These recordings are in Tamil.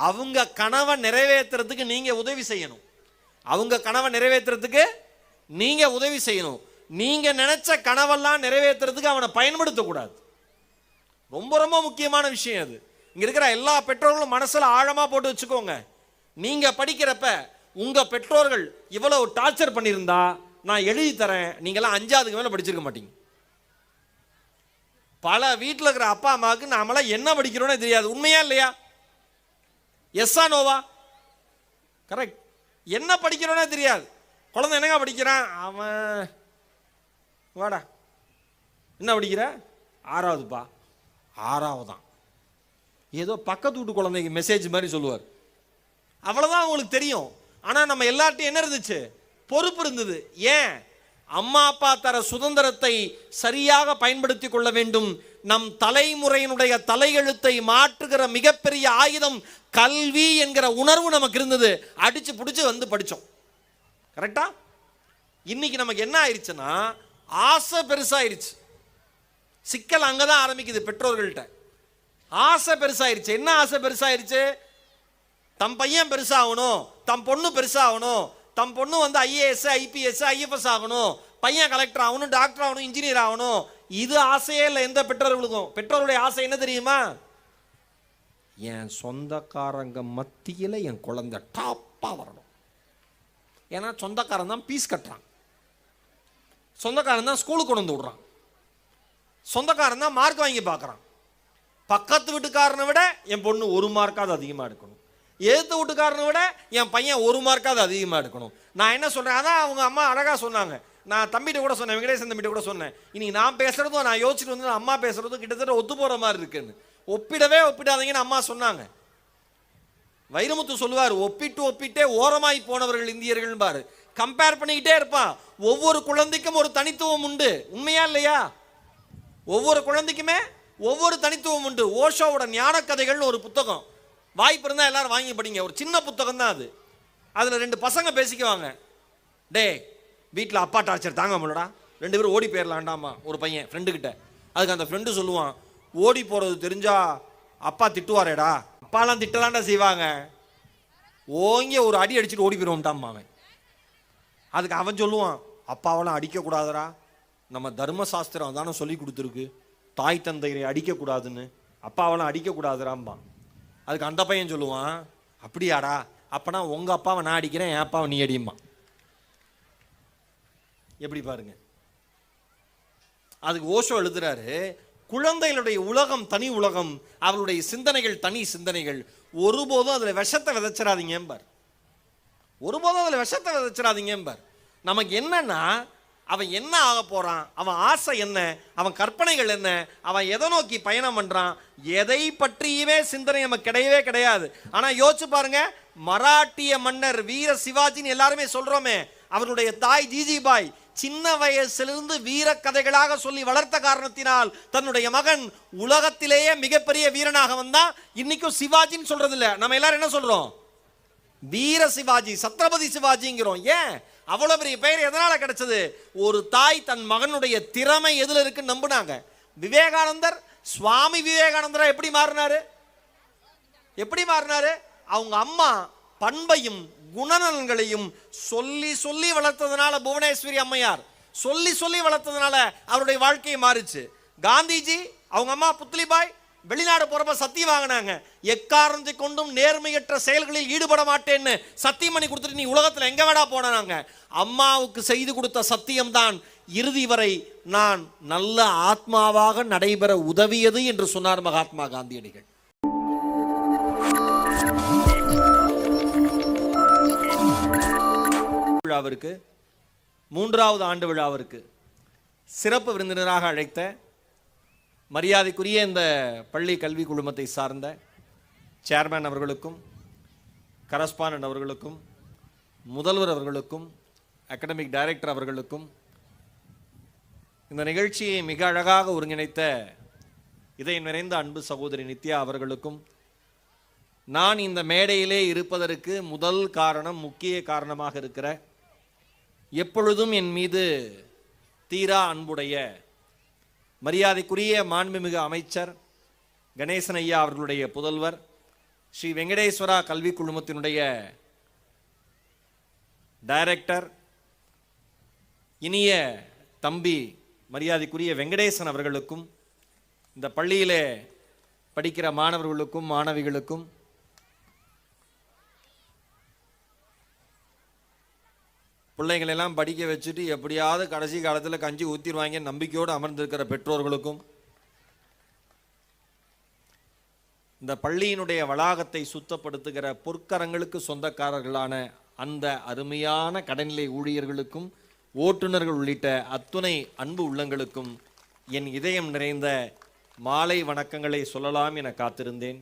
அவங்க கனவை நிறைவேற்றுறதுக்கு நீங்க உதவி செய்யணும். அவங்க கனவை நிறைவேற்றுறதுக்கு நீங்க உதவி செய்யணும். நீங்க நினைச்ச கனவெல்லாம் நிறைவேற்றுறதுக்கு அவனை பயன்படுத்தக்கூடாது. ரொம்ப ரொம்ப முக்கியமான விஷயம் அது. இங்க இருக்கிற எல்லா பெற்றோர்களும் மனசுல ஆழமா போட்டு வச்சுக்கோங்க. நீங்க படிக்கிறப்ப உங்க பெற்றோர்கள் இவ்வளவு டார்ச்சர் பண்ணியிருந்தா நான் எழுதி தரேன். நீங்கெல்லாம் அஞ்சாவதுக்கு மேல படிச்சிருக்க மாட்டீங்க. பல வீட்டில் இருக்கிற அப்பா அம்மாவுக்கு நாமெல்லாம் என்ன படிக்கிறோன்னே தெரியாது. உண்மையா இல்லையா? எஸ்ஸா நோவா கரெக்ட் என்ன படிக்கிறோன்னே தெரியாது. குழந்தை என்னங்க படிக்கிறான் அவன் வாடா. என்ன படிக்கிற? ஆறாவதுப்பா. ஆறாவதான் ஏதோ பக்கத்து வீட்டு குழந்தைக்கு மெசேஜ் மாதிரி சொல்லுவார். அவ்வளோதான் அவங்களுக்கு தெரியும். ஆனால் நம்ம எல்லார்ட்டையும் என்ன இருந்துச்சு? பொறுப்பு இருந்தது. ஏன்? அம்மா அப்பா தர சுதந்திரத்தை சரியாக பயன்படுத்தி கொள்ள வேண்டும் நம் தலைமுறையினுடைய தலையெழுத்தை மாற்றுகிற மிகப்பெரிய ஆயுதம் கல்வி என்கிற உணர்வு நமக்கு இருந்தது. அடிச்சு பிடிச்சு வந்து படித்தோம் கரெக்டா இன்னைக்கு நமக்கு என்ன ஆயிடுச்சுன்னா ஆசை பெருசாயிருச்சு. சிக்கல் அங்கே தான் ஆரம்பிக்குது பெற்றோர்கள்ட்ட. ஆசை பெருசாயிருச்சு. என்ன ஆசை பெருசாயிருச்சு? தம் பையன் பெருசாகணும் தம் பொண்ணு பெருசாகணும் தம் பொண்ணு வந்து ஐஏஎஸ் ஐபிஎஸ் ஐஎஃப்எஸ் ஆகணும் பையன் கலெக்டர் ஆகணும் டாக்டர் ஆகணும் இன்ஜினியர் ஆகணும் இது ஆசையே இல்லை. எந்த பெற்றோர்களுக்கும் பெற்றோருடைய ஆசை என்ன தெரியுமா? என் சொந்தக்காரங்க மத்தியில் என் குழந்தை டாப்பாக வரணும். ஏன்னா சொந்தக்காரன் தான் பீஸ் கட்டுறான். சொந்தக்காரன் தான் ஸ்கூலுக்கு கொண்டு வந்து விடுறான். சொந்தக்காரன் தான் மார்க் வாங்கி பார்க்குறான். பக்கத்து வீட்டுக்காரனை விட என் பொண்ணு ஒரு மார்க்காவது அதிகமாக எடுக்கணும். எழுத்து வீட்டுக்காரனை விட என் பையன் ஒரு மார்க்காவது அதிகமாக எடுக்கணும். நான் என்ன சொல்கிறேன் அதான் அவங்க அம்மா அழகாக சொன்னாங்க. நான் தம்பிகிட்ட கூட சொன்னேன் வெங்கடேசன் தம்பிகிட்ட கூட சொன்னேன். இன்னைக்கு நான் பேசுகிறதும் நான் யோசிச்சுட்டு வந்து அம்மா பேசுகிறதும் கிட்டத்தட்ட ஒத்து போகிற மாதிரி இருக்குன்னு. ஒப்பிடவே ஒப்பிடாதீங்கன்னு அம்மா சொன்னாங்க. வைரமுத்து சொல்லுவார் ஒப்பிட்டு ஒப்பிட்டே ஓரமாய் போனவர்கள் இந்தியர்கள் பாரு. கம்பேர் பண்ணிக்கிட்டே இருப்பான். ஒவ்வொரு குழந்தைக்கும் ஒரு தனித்துவம் உண்டு. உண்மையா இல்லையா? ஒவ்வொரு குழந்தைக்குமே ஒவ்வொரு தனித்துவம் உண்டு. ஓஷோவோட ஞான கதைகள்னு ஒரு புத்தகம். வாய்ப்பு இருந்தால் எல்லாரும் வாங்கி படிங்க. ஒரு சின்ன புத்தகம் தான் அது. அதில் ரெண்டு பசங்க பேசிக்குவாங்க. டே வீட்டில் அப்பா டார்ச்சர் தாங்க முடியலடா. ரெண்டு பேரும் ஓடி போயிடலாண்டாமா ஒரு பையன் ஃப்ரெண்டுக்கிட்ட அதுக்கு அந்த ஃப்ரெண்டு சொல்லுவான் ஓடி போகிறது தெரிஞ்சா அப்பா திட்டுவாரேடா. அப்பாலாம் திட்டலாண்டா செய்வாங்க. ஓங்கி ஒரு அடி அடிச்சுட்டு ஓடி போயிடுவோம்ட்டாம்மா அவன். அதுக்கு அவன் சொல்லுவான் அப்பாவெல்லாம் அடிக்கக்கூடாதுடா. நம்ம தர்மசாஸ்திரம் தானே சொல்லி கொடுத்துருக்கு. தாய் தந்தையரை அடிக்கக்கூடாதுன்னு. அப்பாவெல்லாம் அடிக்கக்கூடாதுராம்பான் அதுக்கு அந்த பையன் சொல்லுவான் அப்படியாடா. அப்போனா உங்கள் அப்பாவை நான் அடிக்கிறேன் என் அப்பாவை நீ அடியும்பான் எப்படி பாருங்க? அதுக்கு ஓஷோ எழுதுறாரு குழந்தைகளுடைய உலகம் தனி உலகம் அவளுடைய சிந்தனைகள் தனி சிந்தனைகள். ஒருபோதும் அதுல விஷத்தை விதைச்சிடாதீங்கம்பார் ஒருபோதும் அதுல விஷத்தை விதைச்சிடாதீங்கம்பார் நமக்கு என்னன்னா அவன் என்ன ஆக போகிறான் அவன் ஆசை என்ன? அவன் கற்பனைகள் என்ன? அவன் எதை நோக்கி பயணம் பண்ணுறான் எதை பற்றியுமே சிந்தனை நமக்கு கிடையவே கிடையாது. ஆனால் யோசிச்சு பாருங்க மராட்டிய மன்னர் வீர சிவாஜின்னு எல்லாருமே சொல்கிறோமே அவருடைய தாய் ஜிஜிபாய் சின்ன வயசிலிருந்து வீர கதைகளாக சொல்லி வளர்த்த காரணத்தினால் தன்னுடைய மகன் உலகத்திலேயே மிகப்பெரிய வீரனாக வந்தான். இன்னைக்கும் சிவாஜின்னு சொல்றது இல்லை நம்ம எல்லாரும் என்ன சொல்றோம்? வீர சிவாஜி சத்ரபதி சிவாஜிங்கிறோம். ஏன்? அவ்வளவு பெரிய பெயர் எதனால் கிடைச்சது? ஒரு தாய் தன் மகனுடைய திறமை எதில் இருக்குன்னு நம்புனாங்க. விவேகானந்தர் சுவாமி விவேகானந்தரா எப்படி மாறினாரு? எப்படி மாறினாரு? அவங்க அம்மா பண்பையும் குணநலன்களையும் சொல்லி சொல்லி வளர்த்ததுனால புவனேஸ்வரி அம்மையார் சொல்லி சொல்லி வளர்த்ததுனால அவருடைய வாழ்க்கை மாறுச்சு. காந்திஜி அவங்க அம்மா புத்லிபாய் வெளிநாடு போறப்ப சத்தியம் வாங்கினாங்க. எக்காரணத்தை கொண்டும் நேர்மையற்ற செயல்களில் ஈடுபட மாட்டேன்னு சத்தியம் பண்ணி கொடுத்துட்டு நீ உலகத்தில் எங்க வேடா போனாங்க. அம்மாவுக்கு செய்து கொடுத்த சத்தியம்தான். இறுதி வரை நான் நல்ல ஆத்மாவாக நடைபெற உதவியது என்று சொன்னார் மகாத்மா காந்தியடிகள். விழாவிற்கு மூன்றாவது ஆண்டு விழாவிற்கு சிறப்பு விருந்தினராக அழைத்த மரியாதைக்குரிய இந்த பள்ளி கல்வி குழுமத்தை சார்ந்த சேர்மேன் அவர்களுக்கும் கரஸ்பாண்டன்ட் அவர்களுக்கும் முதல்வர் அவர்களுக்கும் அகடமிக் டைரக்டர் அவர்களுக்கும் இந்த நிகழ்ச்சியை மிக அழகாக ஒருங்கிணைத்த இதயம் நிறைந்த அன்பு சகோதரி நித்யா அவர்களுக்கும் நான் இந்த மேடையிலே இருப்பதற்கு முதல் காரணம் முக்கிய காரணமாக இருக்கிற எப்பொழுதும் என் மீது தீரா அன்புடைய மரியாதைக்குரிய மாண்புமிகு அமைச்சர் கணேசன் ஐயா அவர்களுடைய புதல்வர் ஸ்ரீ வெங்கடேஸ்வரா கல்வி குழுமத்தினுடைய டைரக்டர் இனிய தம்பி மரியாதைக்குரிய வெங்கடேசன் அவர்களுக்கும் இந்த பள்ளியிலே படிக்கிற மாணவர்களுக்கும் மாணவிகளுக்கும் பிள்ளைங்களெல்லாம் படிக்க வச்சுட்டு எப்படியாவது கடைசி காலத்தில் கஞ்சி ஊற்றிடுவாங்க நம்பிக்கையோடு அமர்ந்திருக்கிற பெற்றோர்களுக்கும் இந்த பள்ளியினுடைய வளாகத்தை சுத்தப்படுத்துகிற பொற்கரங்களுக்கு சொந்தக்காரர்களான அந்த அருமையான கடைநிலை ஊழியர்களுக்கும் ஓட்டுநர்கள் உள்ளிட்ட அத்துணை அன்பு உள்ளங்களுக்கும் என் இதயம் நிறைந்த மாலை வணக்கங்களை சொல்லலாம் என காத்திருந்தேன்.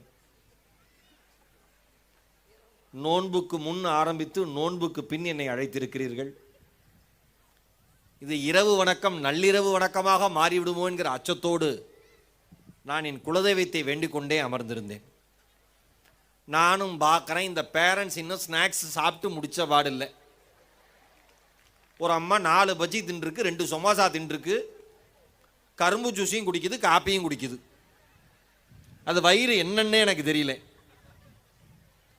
நோன்புக்கு முன் ஆரம்பித்து நோன்புக்கு பின் என்னை அழைத்திருக்கிறீர்கள்? இது இரவு வணக்கம் நள்ளிரவு வணக்கமாக மாறிவிடுமோ என்கிற அச்சத்தோடு நான் என் குலதெய்வத்தை வேண்டிக் கொண்டே அமர்ந்திருந்தேன். நானும் பார்க்குறேன் இந்த பேரண்ட்ஸ் இன்னும் ஸ்நாக்ஸ் சாப்பிட்டு முடித்த பாடில்லை ஒரு அம்மா நாலு பஜ்ஜி தின்றுருக்கு ரெண்டு சமோசா தின்றுருக்கு. கரும்பு ஜூஸையும் குடிக்குது காப்பியும் குடிக்குது. அது வயிறு என்னென்னே எனக்கு தெரியல.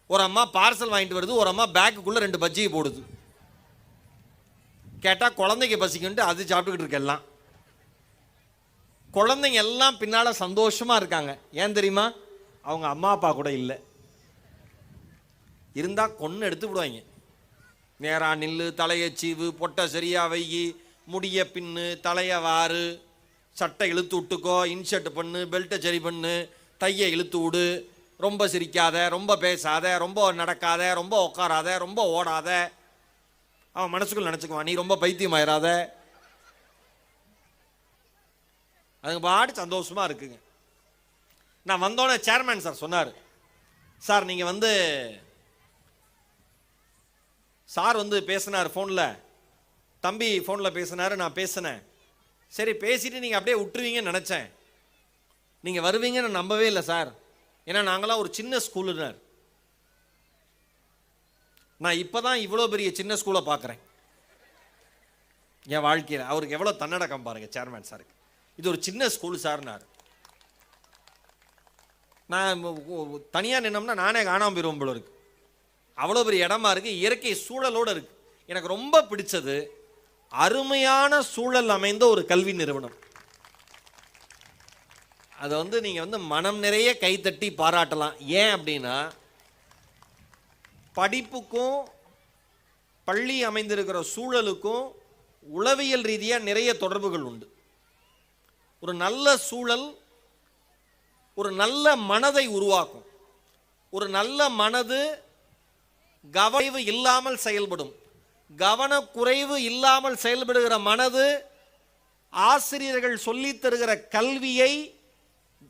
ஒரு அம்மா பார்சல் வாங்கிட்டு வருது ஒரு அம்மா பேக்குக்குள்ளே ரெண்டு பஜ்ஜியை போடுது. கேட்டால் குழந்தைக்கு பசிக்குன்ட்டு அது சாப்பிட்டுக்கிட்டு இருக்கு எல்லாம். குழந்தைங்க எல்லாம் பின்னால் சந்தோஷமாக இருக்காங்க. ஏன் தெரியுமா? அவங்க அம்மா அப்பா கூட இல்லை. இருந்தால் கொன்று எடுத்து விடுவாங்க. நேரா நில்லு தலையை சீவு பொட்டை சரியாக வைகி முடிய பின்னு தலையை வாரு சட்டை இழுத்து விட்டுக்கோ இன்ஷர்ட் பண்ணு பெல்ட்டை சரி பண்ணு தையை இழுத்து விடு ரொம்ப சிரிக்காத ரொம்ப பேசாத ரொம்ப நடக்காத ரொம்ப உட்காராத ரொம்ப ஓடாத. அவன் மனசுக்குள்ள நினச்சிக்குவான் நீ ரொம்ப பைத்தியமாயிராத அதுங்க பாட்டு சந்தோஷமா இருக்குங்க. நான் வந்தோடனே சேர்மேன் சார் சொன்னார். சார் நீங்கள் வந்து சார் வந்து பேசினார் ஃபோனில் தம்பி ஃபோனில் பேசினார் நான் பேசினேன். சரி பேசிட்டு நீங்கள் அப்படியே விட்டுருவீங்கன்னு நினச்சேன். நீங்கள் வருவீங்கன்னு நம்பவே இல்லை சார் ஏன்னா நாங்களாம் ஒரு சின்ன ஸ்கூலுனர். நான் இப்போ தான் இவ்வளோ பெரிய சின்ன ஸ்கூலை பார்க்குறேன். என் வாழ்க்கையில். அவருக்கு எவ்வளோ தன்னடக்கம் பாருங்கள் சேர்மேன் சாருக்கு இது ஒரு சின்ன ஸ்கூல் சார்னார். நான் தனியாக நின்னோம்னா நானே காணாமல் போயிடுவோம் போல இருக்கு. அவ்வளோ பெரிய இடமா இருக்குது இயற்கை சூழலோடு இருக்குது எனக்கு ரொம்ப பிடிச்சது அருமையான சூழல் அமைந்த ஒரு கல்வி நிறுவனம். அதை வந்து நீங்கள் வந்து மனம் நிறைய கைத்தட்டி பாராட்டலாம். ஏன் அப்படின்னா படிப்புக்கும் பள்ளி அமைந்திருக்கிற சூழலுக்கும் உளவியல் ரீதியாக நிறைய தொடர்புகள் உண்டு. ஒரு நல்ல சூழல் ஒரு நல்ல மனதை உருவாக்கும். ஒரு நல்ல மனது கவனிவு இல்லாமல் செயல்படும். கவனக்குறைவு இல்லாமல் செயல்படுகிற மனது ஆசிரியர்கள் சொல்லித் தருகிற கல்வியை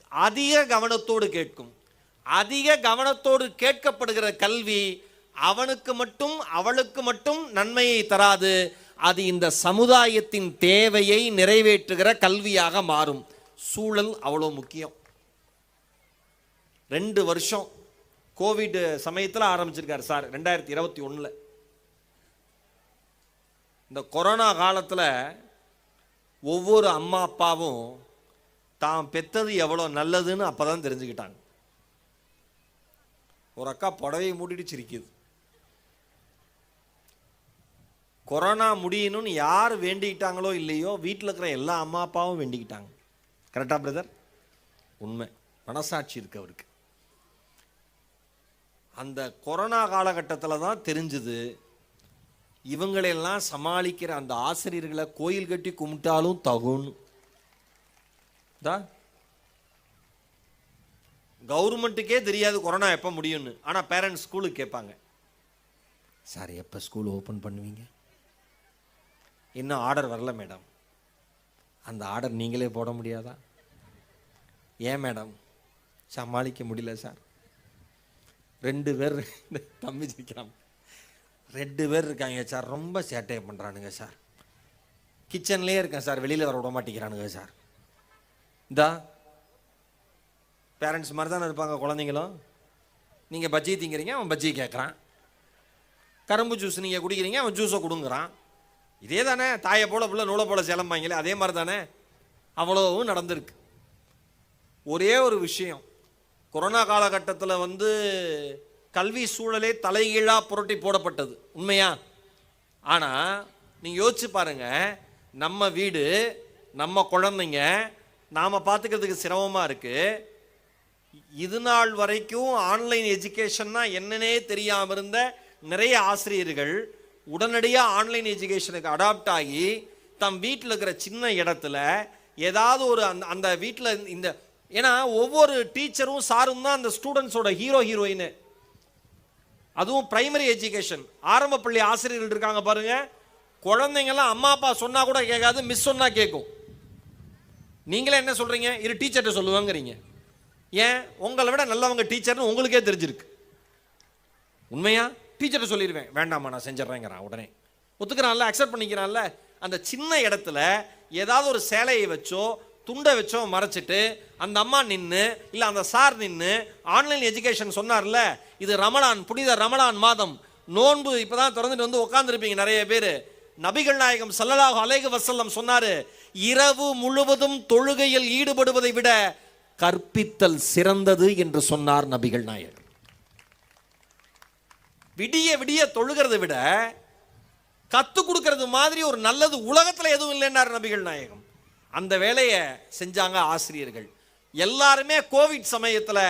அதிக கவனத்தோடு கேட்கும். அதிக கவனத்தோடு கேட்கப்படுகிற கல்வி அவனுக்கு மட்டும் அவளுக்கு மட்டும் நன்மையை தராது. அது இந்த சமுதாயத்தின் தேவையை நிறைவேற்றுகிற கல்வியாக மாறும். சூழல் அவ்வளோ முக்கியம். ரெண்டு வருஷம் கோவிட் சமயத்தில் ஆரம்பிச்சிருக்காரு சார் ரெண்டாயிரத்தி இருபத்தி ஒன்றில் இந்த கொரோனா காலத்தில் ஒவ்வொரு அம்மா அப்பாவும் தான் பெத்தது எவ்வளோ நல்லதுன்னு அப்போ தான் தெரிஞ்சுக்கிட்டாங்க. ஒரு அக்கா புடவையை மூடிட்டு சிரிக்குது. கொரோனா முடியணும்னு யார் வேண்டிக்கிட்டாங்களோ இல்லையோ வீட்டில் இருக்கிற எல்லா அம்மா அப்பாவும் வேண்டிக்கிட்டாங்க. கரெக்டா பிரதர் உண்மை. மனசாட்சி இருக்கு அவருக்கு. அந்த கொரோனா காலகட்டத்தில் தான் தெரிஞ்சுது இவங்களெல்லாம் சமாளிக்கிற அந்த ஆசிரியர்களை கோயில் கட்டி கும்பிட்டாலும் தகுன்னு. தா. கவர்மெண்ட்டுக்கே தெரியாது கொரோனா எப்போ முடியும்னு. ஆனால் பேரண்ட்ஸ் ஸ்கூலுக்கு கேட்பாங்க. சார் எப்போ ஸ்கூல் ஓப்பன் பண்ணுவீங்க? இன்னும் ஆர்டர் வரல மேடம் அந்த ஆர்டர் நீங்களே போட முடியாதா? ஏன் மேடம் சமாளிக்க முடியல சார் ரெண்டு பேர் தம்பி சிரிக்கிறான். ரெண்டு பேர் இருக்காங்க சார் ரொம்ப சேட்டையை பண்ணுறானுங்க சார் கிச்சன்லேயே இருக்கேன் சார் வெளியில் வர விட மாட்டேங்கிறானுங்க சார் இந்தா பேரண்ட்ஸ் மாதிரி தானே இருப்பாங்க குழந்தைங்களும். நீங்கள் பஜ்ஜி திங்கிறீங்க அவன் பஜ்ஜி கேட்குறான். கரும்பு ஜூஸ் நீங்கள் குடிக்கிறீங்க அவன் ஜூஸை கொடுங்குறான். இதே தானே தாயை போல பிள்ளை நூலை போல சிலம்பாங்களே அதே மாதிரி தானே அவ்வளோவும் நடந்திருக்கு. ஒரே ஒரு விஷயம். கொரோனா காலகட்டத்தில் வந்து கல்வி சூழலே தலைகீழாக புரட்டி போடப்பட்டது. உண்மையா? ஆனால் நீங்கள் யோசிச்சு பாருங்க நம்ம வீடு நம்ம குழந்தைங்க நாம் பார்த்துக்கிறதுக்கு சிரமமாக இருக்குது இது நாள் வரைக்கும் ஆன்லைன் எஜுகேஷன்னா என்னன்னே தெரியாமல் இருந்த நிறைய ஆசிரியர்கள் உடனடியாக ஆன்லைன் எஜுகேஷனுக்கு அடாப்ட் ஆகி தம் வீட்டில் இருக்கிற சின்ன இடத்துல ஏதாவது ஒரு அந்த அந்த வீட்டில் இந்த ஏன்னா ஒவ்வொரு டீச்சரும் சாரும் தான் அந்த ஸ்டூடெண்ட்ஸோட ஹீரோ ஹீரோயின் அதுவும் பிரைமரி எஜுகேஷன். ஆரம்ப பள்ளி ஆசிரியர்கள் இருக்காங்க பாருங்கள் குழந்தைங்கெல்லாம் அம்மா அப்பா சொன்னால் கூட கேட்காது மிஸ் சொன்னால் கேட்கும். நீங்களே என்ன சொல்கிறீங்க இரு டீச்சர்கிட்ட சொல்லுவாங்கிறீங்க. ஏன்? உங்களை விட நல்லவங்க டீச்சர்னு உங்களுக்கே தெரிஞ்சிருக்கு. உண்மையா? டீச்சர்கிட்ட சொல்லிடுவேன். வேண்டாமா நான் செஞ்சிட்றேங்கிறான் உடனே. ஒத்துக்கிறான்ல அக்செப்ட் பண்ணிக்கிறான்ல. அந்த சின்ன இடத்துல ஏதாவது ஒரு சேலையை வச்சோ துண்டை வச்சோ மறைச்சிட்டு அந்த அம்மா நின்று இல்லை அந்த சார் நின்று ஆன்லைன் எஜுகேஷன் சொன்னார்ல இது ரமலான் புனித ரமலான் மாதம். நோன்பு இப்போ தான் திறந்துட்டு வந்து உட்காந்துருப்பீங்க நிறைய பேர். நபிகள் நாயகம் ஸல்லல்லாஹு அலைஹி வசல்லம் சொன்னாரு இரவு முழுவதும் தொழுகையில் ஈடுபடுவதை விட கற்பித்தல் சிறந்தது என்று சொன்னார் நபிகள் நாயகம். விடிய விடிய தொழுகிறதை விட கத்து கொடுக்கறது மாதிரி ஒரு நல்லது உலகத்தில் எதுவும் இல்லைன்னார் நபிகள் நாயகம். அந்த வேலையை செஞ்சாங்க ஆசிரியர்கள். எல்லாருமே கோவிட் சமயத்தில்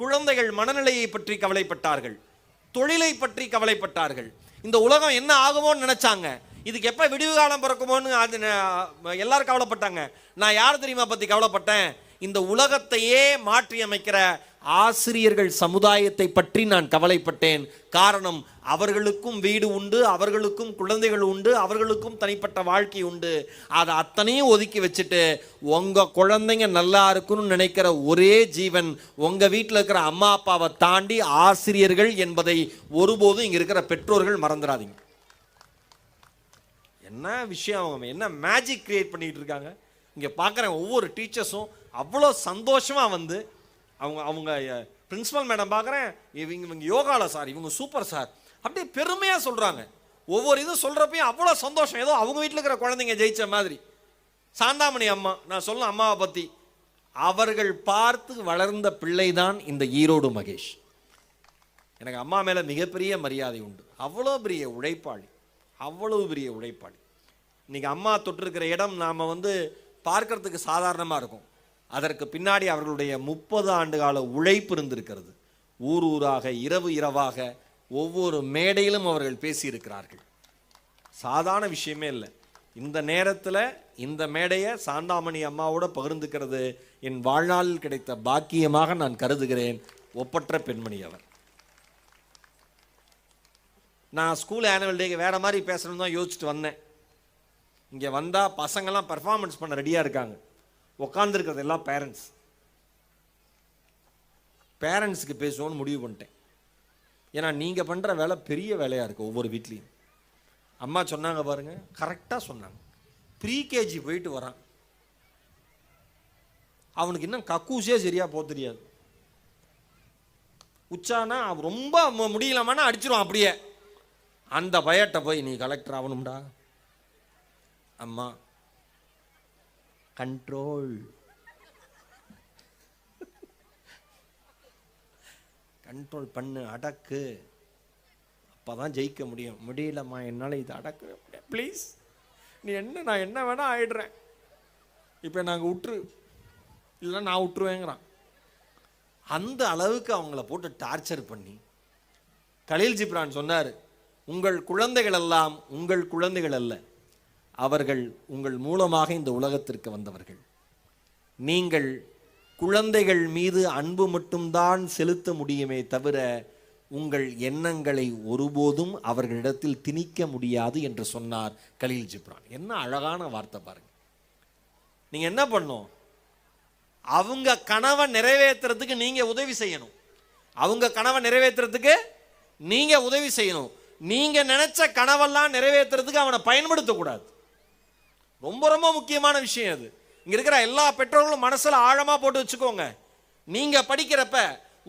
குழந்தைகள் மனநிலையை பற்றி கவலைப்பட்டார்கள். தொழிலை பற்றி கவலைப்பட்டார்கள். இந்த உலகம் என்ன ஆகுமோன்னு நினைச்சாங்க. இதுக்கு எப்போ விடிவு காலம் பிறக்குமோன்னு அது எல்லாரும் கவலைப்பட்டாங்க. நான் யார் தெரியுமா பற்றி கவலைப்பட்டேன்? இந்த உலகத்தையே மாற்றி அமைக்கிற ஆசிரியர்கள் சமுதாயத்தை பற்றி நான் கவலைப்பட்டேன். காரணம் அவர்களுக்கும் வீடு உண்டு அவர்களுக்கும் குழந்தைகள் உண்டு அவர்களுக்கும் தனிப்பட்ட வாழ்க்கை உண்டு. அதை அத்தனையும் ஒதுக்கி வச்சுட்டு உங்கள் குழந்தைங்க நல்லா இருக்குன்னு நினைக்கிற ஒரே ஜீவன் உங்கள் வீட்டில் இருக்கிற அம்மா அப்பாவை தாண்டி ஆசிரியர்கள் என்பதை ஒருபோதும் இங்கே இருக்கிற பெற்றோர்கள் மறந்துடாதீங்க. என்ன விஷயம் அவங்க என்ன மேஜிக் கிரியேட் பண்ணிகிட்டு இருக்காங்க? இங்கே பார்க்குற ஒவ்வொரு டீச்சர்ஸும் அவ்வளோ சந்தோஷமாக வந்து அவங்க அவங்க பிரின்சிபல் மேடம் பார்க்குறேன் இவங்க இவங்க யோகாவில் சார் இவங்க சூப்பர் சார் அப்படியே பெருமையாக சொல்கிறாங்க ஒவ்வொரு இதுவும் சொல்கிறப்பையும் அவ்வளோ சந்தோஷம். ஏதோ அவங்க வீட்டில் இருக்கிற குழந்தைங்க ஜெயிச்ச மாதிரி. சாந்தாமணி அம்மா நான் சொல்ல அம்மாவை பற்றி அவர்கள் பார்த்து வளர்ந்த பிள்ளை தான் இந்த ஈரோடு மகேஷ். எனக்கு அம்மா மேலே மிகப்பெரிய மரியாதை உண்டு. அவ்வளோ பெரிய உழைப்பாளி. அவ்வளவு பெரிய உழைப்பாளி. இன்றைக்கி அம்மா தொட்டிருக்கிற இடம் நாம் வந்து பார்க்கறதுக்கு சாதாரணமாக இருக்கும். அதற்கு பின்னாடி அவர்களுடைய முப்பது ஆண்டு கால உழைப்பு இருந்திருக்கிறது. ஊர் ஊராக இரவு இரவாக ஒவ்வொரு மேடையிலும் அவர்கள் பேசியிருக்கிறார்கள். சாதாரண விஷயமே இல்லை. இந்த நேரத்தில் இந்த மேடையை சாந்தாமணி அம்மாவோட பகிர்ந்துக்கிறது என் வாழ்நாளில் கிடைத்த பாக்கியமாக நான் கருதுகிறேன். ஒப்பற்ற பெண்மணி அவர். நான் ஸ்கூல் ஆனுவல் டேக்கு வேறு மாதிரி பேசணும்னு தான் யோசிச்சுட்டு வந்தேன். இங்கே வந்தால் பசங்கள்லாம் பர்ஃபார்மன்ஸ் பண்ண ரெடியாக இருக்காங்க. உக்காந்துருக்கிறது எல்லாம் பேரண்ட்ஸ் பேரண்ட்ஸுக்கு பேசுவோன்னு முடிவு பண்ணிட்டேன். ஏன்னா நீங்கள் பண்ணுற வேலை பெரிய வேலையாக இருக்குது ஒவ்வொரு வீட்லேயும். அம்மா சொன்னாங்க பாருங்க கரெக்டாக சொன்னாங்க. ப்ரீகேஜி போயிட்டு வரான். அவனுக்கு இன்னும் கக்கூசே சரியாக போக தெரியாது. உச்சானா அவன் ரொம்ப மு- முடியலமானா அடிச்சிருவான் அப்படியே. அந்த பயட்டை போய் நீ கலெக்டர் ஆகணும்டா. அம்மா கண்ட்ரோல் கண்ட்ரோல் பண்ணு அடக்கு. அப்போதான் ஜெயிக்க முடியும். முடியலம்மா என்னால் இது அடக்க ப்ளீஸ் நீ என்ன நான் என்ன வேணால் ஆயிடுறேன். இப்போ நாங்கள் விட்டுரு இல்லை நான் விட்டுருவேங்கிறான் அந்த அளவுக்கு அவங்கள போட்டு டார்ச்சர் பண்ணி கலீல் ஜிப்ரான் சொன்னார் உங்கள் குழந்தைகள் எல்லாம் உங்கள் குழந்தைகள் அல்ல. அவர்கள் உங்கள் மூலமாக இந்த உலகத்திற்கு வந்தவர்கள். நீங்கள் குழந்தைகள் மீது அன்பு மட்டும்தான் செலுத்த முடியுமே தவிர உங்கள் எண்ணங்களை ஒருபோதும் அவர்களிடத்தில் திணிக்க முடியாது என்று சொன்னார் கலீல் ஜிப்ரான். என்ன அழகான வார்த்தை பாருங்க. நீங்க என்ன பண்ணும் அவங்க கனவை நிறைவேற்றுறதுக்கு நீங்க உதவி செய்யணும். அவங்க கனவை நிறைவேற்றுறதுக்கு நீங்க உதவி செய்யணும். நீங்க நினைச்ச கனவெல்லாம் நிறைவேற்றுறதுக்கு அவனை பயன்படுத்தக்கூடாது. ரொம்ப ரொம்ப முக்கியமான விஷயம் அது. இங்கே இருக்கிற எல்லா பெற்றோர்களும் மனசில் ஆழமாக போட்டு வச்சுக்கோங்க. நீங்கள் படிக்கிறப்ப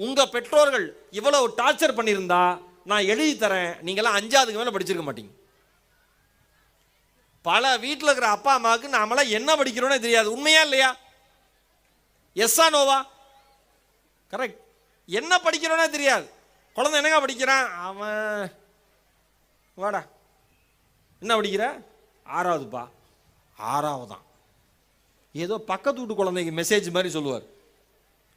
உங்கள் பெற்றோர்கள் இவ்வளோ டார்ச்சர் பண்ணியிருந்தா நான் எழுதி தரேன். நீங்கள்லாம் அஞ்சாவதுக்கு மேலே படிச்சிருக்க மாட்டீங்க. பல வீட்டில் இருக்கிற அப்பா அம்மாவுக்கு நாமெல்லாம் என்ன படிக்கிறோன்னே தெரியாது. உண்மையா இல்லையா? எஸ்ஸா நோவா கரெக்ட் என்ன படிக்கிறோன்னே தெரியாது. குழந்தை என்னங்க படிக்கிறான்? அவன் வாடா. என்ன படிக்கிற? ஆறாவதுப்பா. ஆறாவதான். ஏதோ பக்கத்து வீட்டு குழந்தைக்கு மெசேஜ் மாதிரி சொல்லுவார்.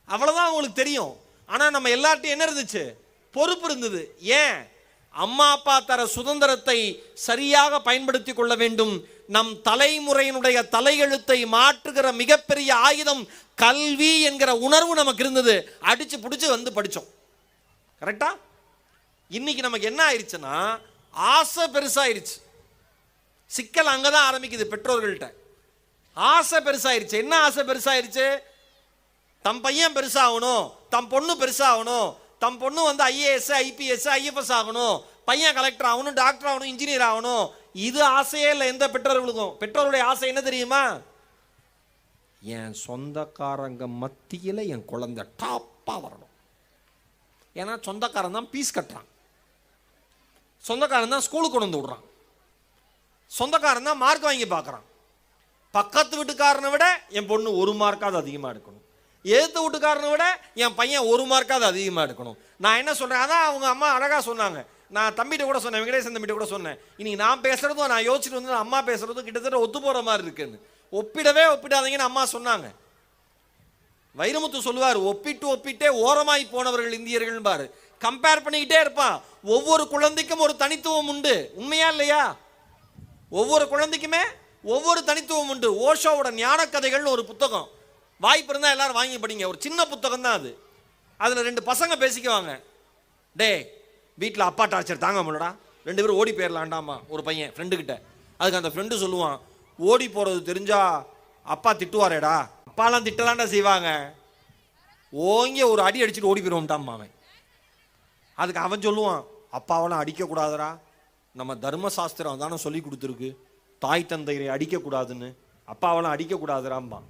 அவ்வளோதான் அவங்களுக்கு தெரியும். ஆனால் நம்ம எல்லார்ட்டையும் என்ன இருந்துச்சு? பொறுப்பு இருந்தது. ஏன்? அம்மா அப்பா தர சுதந்திரத்தை சரியாக பயன்படுத்தி கொள்ள வேண்டும். நம் தலைமுறையினுடைய தலையெழுத்தை மாற்றுகிற மிகப்பெரிய ஆயுதம் கல்வி என்கிற உணர்வு நமக்கு இருந்தது. அடிச்சு பிடிச்சி வந்து படித்தோம் கரெக்டா இன்னைக்கு நமக்கு என்ன ஆயிடுச்சுன்னா ஆசை பெருசாயிருச்சு. சிக்கல் அங்கே தான் ஆரம்பிக்குது பெற்றோர்கள்ட்ட. ஆசை பெருசாயிருச்சு. என்ன ஆசை பெருசாயிருச்சு? தம் பையன் பெருசாகணும் தம் பொண்ணு பெருசாகணும் தம் பொண்ணு வந்து ஐஏஎஸ் ஐபிஎஸ் ஐஎஃப்எஸ் ஆகணும் பையன் கலெக்டர் ஆகணும் டாக்டர் ஆகணும் இன்ஜினியர் ஆகணும். இது ஆசையே இல்லை எந்த பெற்றோர்களுக்கும். பெற்றோருடைய ஆசை என்ன தெரியுமா? என் சொந்தக்காரங்க மத்தியில் என் குழந்தை டாப்பாக வரணும். ஏன்னா சொந்தக்காரன் தான் பீஸ் கட்டுறான். சொந்தக்காரன் தான் ஸ்கூலுக்கு கொண்டு வந்து விடுறான். சொந்தக்காரன் தான் மார்க் வாங்கி பார்க்குறான். பக்கத்து வீட்டுக்காரனை விட என் பொண்ணு ஒரு மார்க்காவது அதிகமாக எடுக்கணும். எதிர்த்து வீட்டுக்காரனை விட என் பையன் ஒரு மார்க்காவது அதிகமாக எடுக்கணும். நான் என்ன சொல்கிறேன் அதான் அவங்க அம்மா அழகாக சொன்னாங்க. நான் தம்பிகிட்ட கூட சொன்னேன் வெங்கடேசன் தம்பிகிட்ட கூட சொன்னேன். இன்னைக்கு நான் பேசுகிறதும் நான் யோசிச்சுட்டு வந்து அம்மா பேசுகிறதும் கிட்டத்தட்ட ஒத்து போகிற மாதிரி இருக்குன்னு. ஒப்பிடவே ஒப்பிடாதீங்கன்னு அம்மா சொன்னாங்க. வைரமுத்து சொல்லுவார் ஒப்பிட்டு ஒப்பிட்டே ஓரமாய் போனவர்கள் இந்தியர்கள் பாரு. கம்பேர் பண்ணிக்கிட்டே இருப்பான். ஒவ்வொரு குழந்தைக்கும் ஒரு தனித்துவம் உண்டு. உண்மையா இல்லையா? ஒவ்வொரு குழந்தைக்குமே ஒவ்வொரு தனித்துவம் உண்டு. ஓஷோவோட ஞான கதைகள்னு ஒரு புத்தகம். வாய்ப்பு இருந்தால் எல்லாரும் வாங்கி படிங்க. ஒரு சின்ன புத்தகம் தான் அது. அதில் ரெண்டு பசங்க பேசிக்குவாங்க. டே வீட்டில் அப்பா டார்ச்சர் தாங்க முடியலடா. ரெண்டு பேரும் ஓடி போயிடலாண்டாமா ஒரு பையன் ஃப்ரெண்டுக்கிட்ட அதுக்கு அந்த ஃப்ரெண்டு சொல்லுவான் ஓடி போகிறது தெரிஞ்சா அப்பா திட்டுவாரேடா. அப்பாலாம் திட்டலாண்டா செய்வாங்க. ஓங்கி ஒரு அடி அடிச்சுட்டு ஓடி போயிடுவோம்ட்டாம்மா அவன் அதுக்கு அவன் சொல்லுவான் அப்பாவெல்லாம் அடிக்கக்கூடாதுடா. நம்ம தர்மசாஸ்திரம் தானே சொல்லி கொடுத்துருக்கு. தாய் தந்தையரை அடிக்கக்கூடாதுன்னு. அப்பாவெல்லாம் அடிக்கக்கூடாதுராம்பான்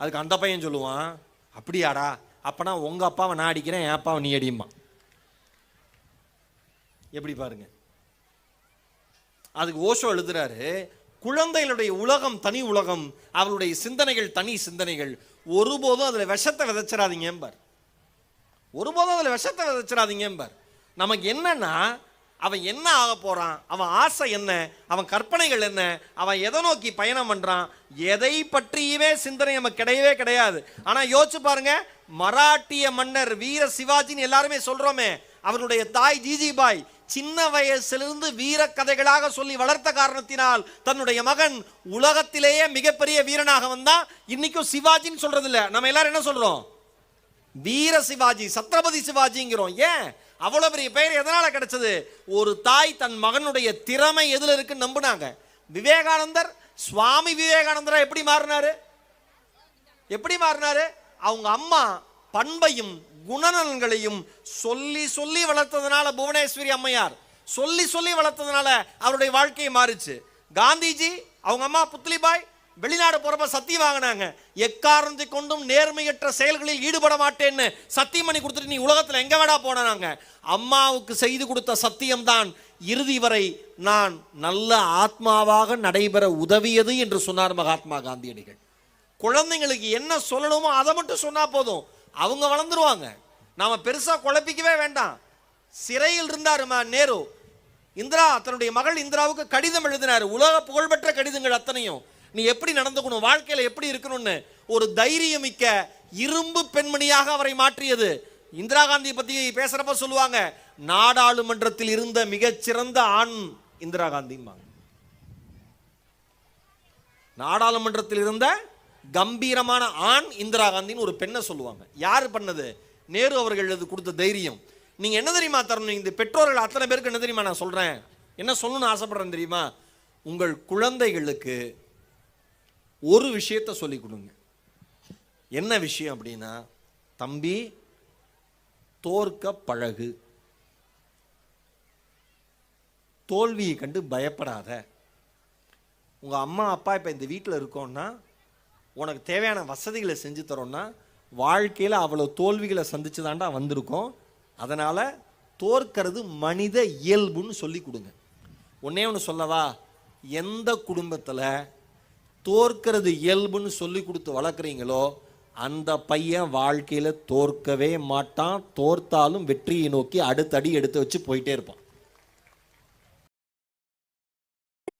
அதுக்கு அந்த பையன் சொல்லுவான் அப்படியாடா அப்பனா உங்க அப்பாவை நான் அடிக்கிறேன் என் அப்பாவை நீ அடியுமா எப்படி பாருங்க. அதுக்கு ஓஷோ எழுதுறாரு குழந்தைகளுடைய உலகம் தனி உலகம் அவருடைய சிந்தனைகள் தனி சிந்தனைகள். ஒருபோதும் அதுல விஷத்தை விதைச்சிடாதீங்கம்பார் ஒருபோதும் அதில் விஷத்தை விதைச்சிடாதீங்க பார் நமக்கு என்னன்னா அவன் என்ன ஆக போகிறான் அவன் ஆசை என்ன? அவன் கற்பனைகள் என்ன? அவன் எதை நோக்கி பயணம் பண்ணுறான் எதை பற்றியுமே சிந்தனை நமக்கு கிடையவே கிடையாது. ஆனால் யோசிச்சு பாருங்க மராட்டிய மன்னர் வீர சிவாஜின்னு எல்லாருமே சொல்கிறோமே அவருடைய தாய் ஜிஜிபாய் சின்ன வயசிலிருந்து வீர கதைகளாக சொல்லி வளர்த்த காரணத்தினால் தன்னுடைய மகன் உலகத்திலேயே மிகப்பெரிய வீரனாக வந்தா இன்னைக்கும் சிவாஜின்னு சொல்றது இல்லை நம்ம எல்லாரும் என்ன சொல்றோம்? வீர சிவாஜி சத்ரபதி சிவாஜிங்கிறோம். ஏன்? அவ்வளோ பெரிய பெயர் எதனால் கிடைச்சது? ஒரு தாய் தன் மகனுடைய திறமை எதில் இருக்குன்னு நம்புனாங்க. விவேகானந்தர் சுவாமி விவேகானந்தரா எப்படி மாறினாரு? எப்படி மாறினாரு? அவங்க அம்மா பண்பையும் குணநலன்களையும் சொல்லி சொல்லி வளர்த்ததுனால புவனேஸ்வரி அம்மையார் சொல்லி சொல்லி வளர்த்ததுனால அவருடைய வாழ்க்கையை மாறுச்சு. காந்திஜி அவங்க அம்மா புத்லிபாய் வெளிநாடு போறப்ப சத்தியம் வாங்கினாங்க. எக்காரணத்தை கொண்டும் நேர்மையற்ற செயல்களில் ஈடுபட மாட்டேன்னு சத்தியம் பண்ணி கொடுத்துட்டு நீ உலகத்தில் எங்க வேடா போனாங்க அம்மாவுக்கு செய்து கொடுத்த சத்தியம்தான். இறுதி வரை நான் நல்ல ஆத்மாவாக நடைபெற உதவியது என்று சொன்னார் மகாத்மா காந்தியடிகள். குழந்தைங்களுக்கு என்ன சொல்லணுமோ அதை மட்டும் சொன்னா போதும். அவங்க வளர்ந்துருவாங்க. நாம பெருசா குழப்பிக்கவே வேண்டாம். சிறையில் இருந்தாருமா நேரு. இந்திரா தன்னுடைய மகள் இந்திராவுக்கு கடிதம் எழுதினார். உலக புகழ்பெற்ற கடிதங்கள் அத்தனையும். நீ எப்படி நடந்துக்கணும்? வாழ்க்கையில் எப்படி இருக்கணும்னு ஒரு தைரியமிக்க இரும்பு பெண்மணியாக அவரை மாற்றியது. இந்திரா காந்தி பத்தி பேசுறப்ப சொல்லுவாங்க நாடாளுமன்றத்தில் இருந்த மிகச்சிறந்த ஆண் இந்திரா காந்திம்பாங்க. நாடாளுமன்றத்தில் இருந்த கம்பீரமான ஆண் இந்திரா காந்தின்னு ஒரு பெண்ணை சொல்லுவாங்க. யார் பண்ணது? நேரு அவர்கள் அது கொடுத்த தைரியம். நீங்க என்ன தெரியுமா தரணும்? இந்த பெற்றோர்கள் அத்தனை பேருக்கு என்ன தெரியுமா நான் சொல்றேன்? என்ன சொல்லணும்னு ஆசைப்படுறேன் தெரியுமா? உங்கள் குழந்தைகளுக்கு ஒரு விஷயத்த சொல்லி கொடுங்க. என்ன விஷயம் அப்படின்னா தம்பி தோற்க பழகு. தோல்வியை கண்டு பயப்படாத. உங்கள் அம்மா அப்பா இப்போ இந்த வீட்டில் இருக்கோன்னா உனக்கு தேவையான வசதிகளை செஞ்சு தரோன்னா வாழ்க்கையில் அவ்வளோ தோல்விகளை சந்திச்சு தாண்டா வந்திருக்கோம். அதனால் தோற்கிறது மனித இயல்புன்னு சொல்லி கொடுங்க. ஒன்றே ஒன்று சொல்லவா? எந்த குடும்பத்தில் தோற்கிறது இயல்புன்னு சொல்லி கொடுத்து வளர்க்குறீங்களோ அந்த பையன் வாழ்க்கையில தோற்கவே மாட்டான். தோர்த்தாலும் வெற்றியை நோக்கி அடுத்தடி எடுத்து வச்சு போயிட்டே இருப்பான்.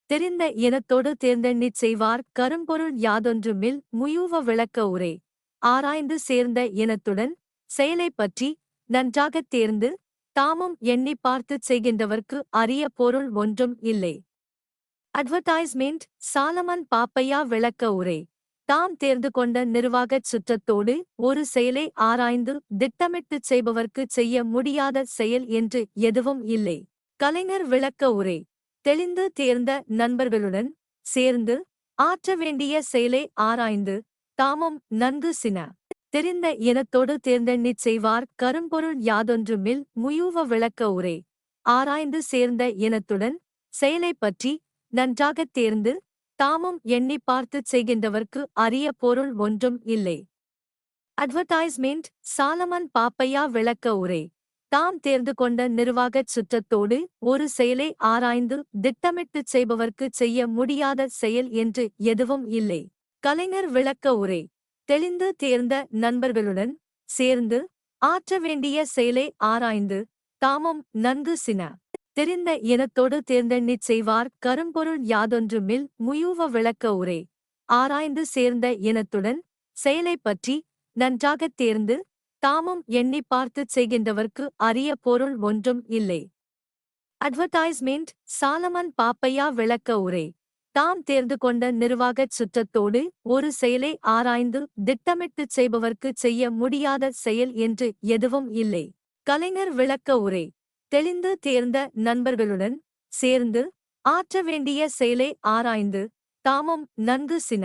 தெரிந்த இனத்தோடு தேர்ந்தெண்ணிச் செய்வார். கரும்பொருள் யாதொன்றுமில் முயூவ விளக்க உரை. ஆராய்ந்து சேர்ந்த இனத்துடன் செயலைப் பற்றி நன்றாகத் தேர்ந்து தாமும் எண்ணிப் பார்த்துச் செய்கின்றவர்க்கு அரிய பொருள் ஒன்றும் இல்லை. அட்வர்டைஸ்மெண்ட் சாலமன் பாப்பையா விளக்க உரை. தாம் தேர்ந்து கொண்ட நிர்வாகச் சுற்றத்தோடு ஒரு செயலை ஆராய்ந்து திட்டமிட்டுச் செய்பவர்க்கு செய்ய முடியாத செயல் என்று எதுவும் இல்லை. கலைஞர் விளக்க உரை. தெளிந்து தேர்ந்த நண்பர்களுடன் சேர்ந்து ஆற்ற வேண்டிய செயலை ஆராய்ந்து தாமும் நன்கு சின. தெரிந்த இனத்தோடு தேர்ந்தெண்ணிச் செய்வார் கரும்பொருள் யாதொன்றுமில் முயூவ விளக்க உரை. ஆராய்ந்து சேர்ந்த இனத்துடன் செயலைப் பற்றி நன்றாகத் தேர்ந்து தாமும் எண்ணிப் பார்த்துச் செய்கின்றவர்க்கு அரிய பொருள் ஒன்றும் இல்லை. அட்வர்டைஸ்மெண்ட் சாலமன் பாப்பையா விளக்க உரை. தாம் தேர்ந்து கொண்ட நிர்வாகச் சுற்றத்தோடு ஒரு செயலை ஆராய்ந்து திட்டமிட்டுச் செய்பவர்க்கு செய்ய முடியாத செயல் என்று எதுவும் இல்லை. கலைஞர் விளக்க உரை. தெளிந்து தேர்ந்த நண்பர்களுடன் சேர்ந்து ஆற்ற வேண்டிய செயலை ஆராய்ந்து தாமும் நன்கு சின தெரிந்த இனத்தோடு தேர்ந்தெண்ணிச் செய்வார். கரும்பொருள் யாதொன்றுமில் முயூவ விளக்க உரை. ஆராய்ந்து சேர்ந்த இனத்துடன் செயலைப் பற்றி நன்றாகத் தேர்ந்து தாமும் எண்ணிப் பார்த்துச் செய்கின்றவர்க்கு அரிய பொருள் ஒன்றும் இல்லை. அட்வர்டைஸ்மெண்ட் சாலமன் பாப்பையா விளக்க உரை. தாம் தேர்ந்து கொண்ட நிர்வாகச் சுற்றத்தோடு ஒரு செயலை ஆராய்ந்து திட்டமிட்டுச் செய்பவர்க்கு செய்ய முடியாத செயல் என்று எதுவும் இல்லை. கலைஞர் விளக்க உரை. தெளிந்து தேர்ந்த நண்பர்களுடன் சேர்ந்து ஆற்ற வேண்டிய செயலை ஆராய்ந்து தாமும் நன்கு சின.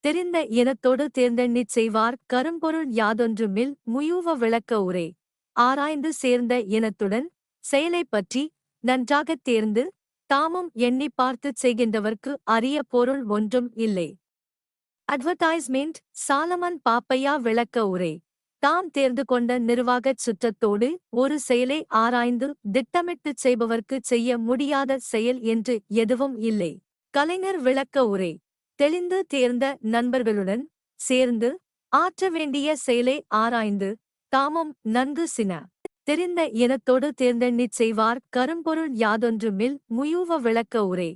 தெரிந்த இனத்தோடு தேர்ந்தெண்ணிச் செய்வார் கரும்பொருள் யாதொன்றுமில் முயூவ விளக்க உரை. ஆராய்ந்து சேர்ந்த இனத்துடன் செயலைப் பற்றி நன்றாகத் தேர்ந்து தாமும் எண்ணிப் பார்த்துச் செய்கின்றவர்க்கு அரிய பொருள் ஒன்றும் இல்லை. அட்வர்டைஸ்மெண்ட் சாலமன் பாப்பையா விளக்க உரை. தாம் தேர்ந்து கொண்ட நிர்வாகச் சுற்றத்தோடு ஒரு செயலை ஆராய்ந்து திட்டமிட்டுச் செய்பவர்க்கு செய்ய முடியாத செயல் என்று எதுவும் இல்லை. கலைஞர் விளக்க உரை. தெளிந்து தேர்ந்த நண்பர்களுடன் சேர்ந்து ஆற்ற வேண்டிய செயலை ஆராய்ந்து தாமும் நன்கு சின. தெரிந்த இனத்தோடு தேர்ந்தெண்ணிச் செய்வார் கரும்பொருள் யாதொன்றுமில் முயூவ விளக்க உரை.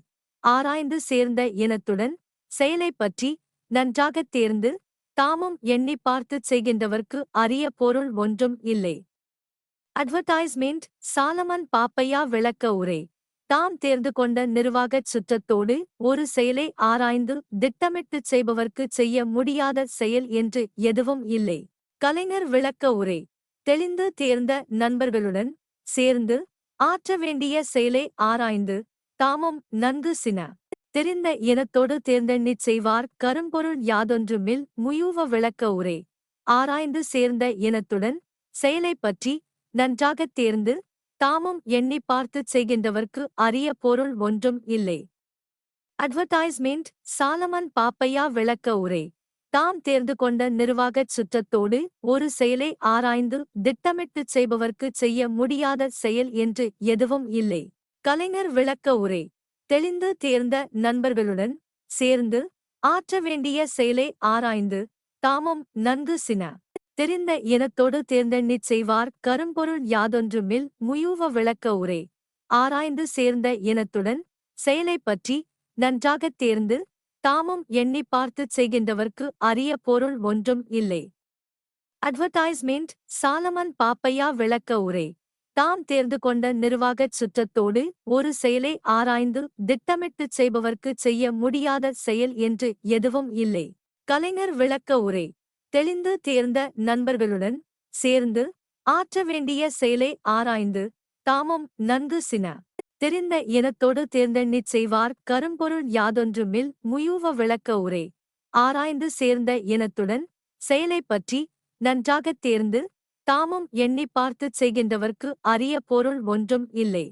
ஆராய்ந்து சேர்ந்த இனத்துடன் செயலைப் பற்றி நன்றாகத் தேர்ந்து தாமும் எண்ணிப் பார்த்துச் செய்கின்றவர்க்கு அரிய பொருள் ஒன்றும் இல்லை. அட்வர்டைஸ்மெண்ட் சாலமன் பாப்பையா விளக்க உரை. தாம் தேர்ந்து கொண்ட நிர்வாகச் சுற்றத்தோடு ஒரு செயலை ஆராய்ந்து திட்டமிட்டுச் செய்பவர்க்கு செய்ய முடியாத செயல் என்று எதுவும் இல்லை. கலைஞர் விளக்க உரை. தெளிந்து தேர்ந்த நண்பர்களுடன் சேர்ந்து ஆற்ற வேண்டிய செயலை ஆராய்ந்து தாமும் நன்கு சின தெரிந்த இனத்தோடு தேர்ந்தெண்ணிச் செய்வார். கரும்பொருள் யாதொன்றுமில் முயூவ விளக்க உரை. ஆராய்ந்து சேர்ந்த இனத்துடன் செயலைப் பற்றி நன்றாகத் தேர்ந்து தாமும் எண்ணிப் பார்த்துச் செய்கின்றவர்க்கு அரிய பொருள் ஒன்றும் இல்லை. அட்வர்டைஸ்மெண்ட் சாலமன் பாப்பையா விளக்க உரை. தாம் தேர்ந்து கொண்ட நிர்வாகச் சுற்றத்தோடு ஒரு செயலை ஆராய்ந்து திட்டமிட்டுச் செய்பவர்க்கு செய்ய முடியாத செயல் என்று எதுவும் இல்லை. கலைஞர் விளக்க உரை. தெளிந்து தேர்ந்த நண்பர்களுடன் சேர்ந்து ஆற்ற வேண்டிய செயலை ஆராய்ந்து தாமும் நன்கு சின. தெரிந்த இனத்தோடு தேர்ந்தெண்ணிச் செய்வார் கரும்பொருள் யாதொன்றுமில் முயூவ விளக்க உரை. ஆராய்ந்து சேர்ந்த இனத்துடன் செயலைப் பற்றி நன்றாகத் தேர்ந்து தாமும் எண்ணிப் பார்த்துச் செய்கின்றவர்க்கு அரிய பொருள் ஒன்றும் இல்லை. அட்வர்டைஸ்மெண்ட் சாலமன் பாப்பையா விளக்க உரை. தாம் தேர்ந்து கொண்ட நிர்வாகச் சுற்றத்தோடு ஒரு செயலை ஆராய்ந்து திட்டமிட்டுச் செய்பவர்க்கு செய்ய முடியாத செயல் என்று எதுவும் இல்லை. கலைஞர் விளக்க உரை. தெளிந்து தேர்ந்த நண்பர்களுடன் சேர்ந்து ஆற்ற வேண்டிய செயலை ஆராய்ந்து தாமும் நன்கு சின. தெரிந்த இனத்தோடு தேர்ந்தெண்ணிச் செய்வார் கரும்பொருள் யாதொன்றுமில் முயூவ விளக்க உரை. ஆராய்ந்து சேர்ந்த இனத்துடன் செயலைப் பற்றி நன்றாகத் தேர்ந்து தாமும் எண்ணிப் பார்த்துச் செய்கின்றவர்க்கு அரிய பொருள் ஒன்றும் இல்லை.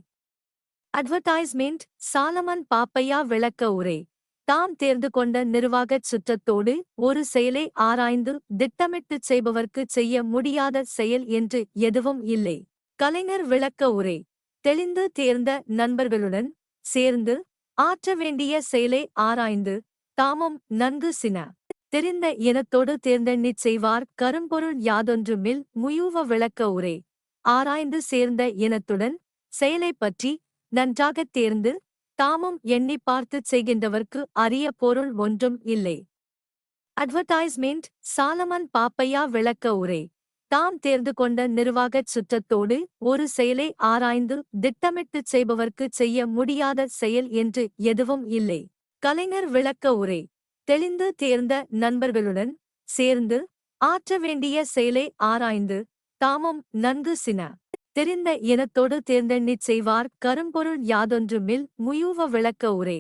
அட்வர்டைஸ்மெண்ட் சாலமன் பாப்பையா விளக்க உரை. தாம் தேர்ந்து கொண்ட நிர்வாகச் சுற்றத்தோடு ஒரு செயலை ஆராய்ந்து திட்டமிட்டுச் செய்பவர்க்கு செய்ய முடியாத செயல் என்று எதுவும் இல்லை. கலைஞர் விளக்க உரை. தெளிந்து தேர்ந்த நண்பர்களுடன் சேர்ந்து ஆற்ற வேண்டிய செயலை ஆராய்ந்து தாமும் நன்கு சின தெரிந்த இனத்தோடு தேர்ந்தெண்ணிச் செய்வார். கரும்பொருள் யாதொன்றுமில் முயூவ விளக்க உரை. ஆராய்ந்து சேர்ந்த இனத்துடன் செயலைப் பற்றி நன்றாகத் தேர்ந்து தாமும் எண்ணிப் பார்த்துச் செய்கின்றவர்க்கு அரிய பொருள் ஒன்றும் இல்லை. அட்வர்டைஸ்மெண்ட் சாலமன் பாப்பையா விளக்க உரை. தாம் தேர்ந்து கொண்ட நிர்வாகச் சுற்றத்தோடு ஒரு செயலை ஆராய்ந்து திட்டமிட்டுச் செய்பவர்க்குச் செய்ய முடியாத செயல் என்று எதுவும் இல்லை. கலைஞர் விளக்க உரை. தெளிந்து தேர்ந்த நண்பர்களுடன் சேர்ந்து ஆற்ற வேண்டிய செயலை ஆராய்ந்து தாமும் நன்கு சின. தெரிந்த இனத்தோடு தேர்ந்தெண்ணிச் செய்வார் கரும்பொருள் யாதொன்றுமில் முயூவ விளக்க உரை.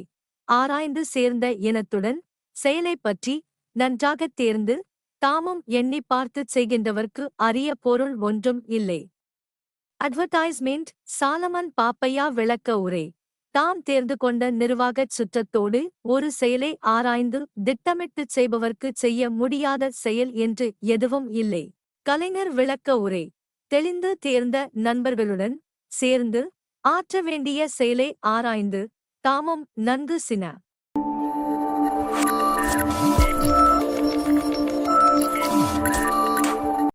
ஆராய்ந்து சேர்ந்த இனத்துடன் செயலைப் பற்றி நன்றாகத் தேர்ந்து தாமும் எண்ணிப் பார்த்துச் செய்கின்றவர்க்கு அரிய பொருள் ஒன்றும் இல்லை. அட்வர்டைஸ்மெண்ட் சாலமன் பாப்பையா விளக்க உரை. தாம் தேர்ந்து கொண்ட நிர்வாகச் சுற்றத்தோடு ஒரு செயலை ஆராய்ந்து திட்டமிட்டுச் செய்பவர்க்குச் செய்ய முடியாத செயல் என்று எதுவும் இல்லை. கலைஞர் விளக்க உரை. தெளிந்து தேர்ந்த நண்பர்களுடன் சேர்ந்து ஆற்ற வேண்டிய செயலை ஆராய்ந்து தாமும் நன்கு சின